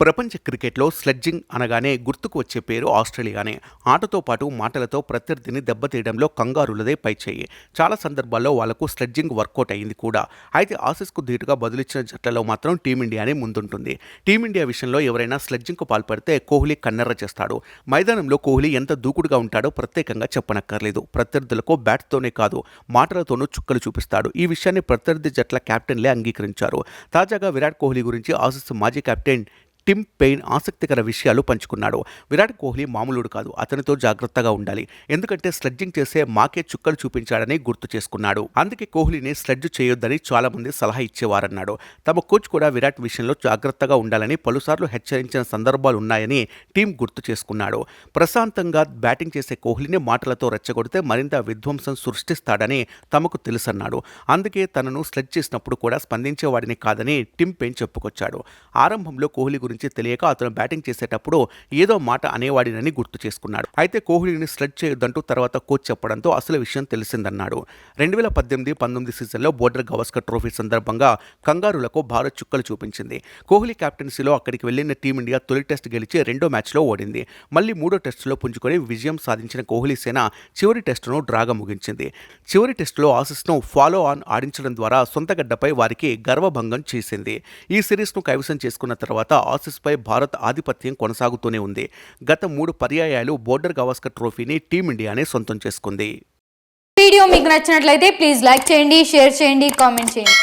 ప్రపంచ క్రికెట్లో స్లెడ్జింగ్ అనగానే గుర్తుకు వచ్చే పేరు ఆస్ట్రేలియానే. ఆటతో పాటు మాటలతో ప్రత్యర్థిని దెబ్బతీయడంలో కంగారులదే పైచేయి చాలా సందర్భాల్లో వాళ్ళకు స్లెడ్జింగ్ వర్కౌట్ అయింది కూడా. అయితే ఆసీస్కు ధీటుగా బదులిచ్చిన జట్లలో మాత్రం టీమిండియానే ముందుంటుంది. టీమిండియా విషయంలో ఎవరైనా స్లెడ్జింగ్కు పాల్పడితే కోహ్లీ కన్నెర్ర చేస్తాడు. మైదానంలో కోహ్లీ ఎంత దూకుడుగా ఉంటాడో ప్రత్యేకంగా చెప్పనక్కర్లేదు. ప్రత్యర్థులకు బ్యాట్తోనే కాదు మాటలతోనూ చుక్కలు చూపిస్తాడు. ఈ విషయాన్ని ప్రత్యర్థి జట్ల కెప్టెన్లే అంగీకరించారు. తాజాగా విరాట్ కోహ్లీ గురించి ఆసీస్ మాజీ కెప్టెన్ టిమ్ పెయిన్ ఆసక్తికర విషయాలు పంచుకున్నాడు. విరాట్ కోహ్లీ మామూలుడు కాదు అతనితో జాగ్రత్తగా ఉండాలి. ఎందుకంటే స్లెడ్జింగ్ చేసే మాకే చుక్కలు చూపించాడని గుర్తు చేసుకున్నాడు. అందుకే కోహ్లీని స్లెడ్జ్ చేయొద్దని చాలా మంది సలహా ఇచ్చేవారన్నాడు. తమ కోచ్ కూడా విరాట్ విషయంలో జాగ్రత్తగా ఉండాలని పలుసార్లు హెచ్చరించిన సందర్భాలు ఉన్నాయని టీం గుర్తు చేసుకున్నాడు. ప్రశాంతంగా బ్యాటింగ్ చేసే కోహ్లీని మాటలతో రెచ్చగొడితే మరింత విధ్వంసం సృష్టిస్తాడని తమకు తెలుసన్నాడు. అందుకే తనను స్లెడ్జ్ చేసినప్పుడు కూడా స్పందించేవాడిని కాదని టిమ్ పెయిన్ చెప్పుకొచ్చాడు. ఆరంభంలో కోహ్లీ గురించి తెలియక అతను బ్యాటింగ్ చేసేటప్పుడు ఏదో మాట అనేవాడినని గుర్తు చేసుకున్నాడు. అయితే కోహ్లీని స్లెడ్ చేయొద్దంటూ తర్వాత కోచ్ చెప్పడంతో అసలు విషయం తెలిసిందన్నాడు. రెండు వేల పద్దెనిమిది పంతొమ్మిది సీజన్లో బోర్డర్ గవస్కర్ ట్రోఫీ సందర్భంగా కంగారులకు భారత్ చుక్కలు చూపించింది. కోహ్లీ కెప్టెన్సీలో అక్కడికి వెళ్ళిన టీమిండియా తొలి టెస్ట్ గెలిచి రెండో మ్యాచ్లో ఓడింది. మళ్ళీ మూడో టెస్టులో పుంజుకొని విజయం సాధించిన కోహ్లీ సేన చివరి టెస్టును డ్రాగా ముగించింది. చివరి టెస్టులో ఆసిస్ను ఫాలో ఆన్ ఆడించడం ద్వారా సొంత గడ్డపై వారికి గర్వభంగం చేసింది. ఈ సిరీస్ను కైవసం చేసుకున్న తర్వాత ఆసిస్పై భారత్ ఆధిపత్యం కొనసాగుతూనే ఉంది. గత మూడు పర్యాయాలు బోర్డర్ గవాస్కర్ ట్రోఫీని టీమిండియానే సొంతం చేసుకుంది. వీడియో మీకు నచ్చినట్లయితే ప్లీజ్ లైక్ చేయండి షేర్ చేయండి కామెంట్ చేయండి.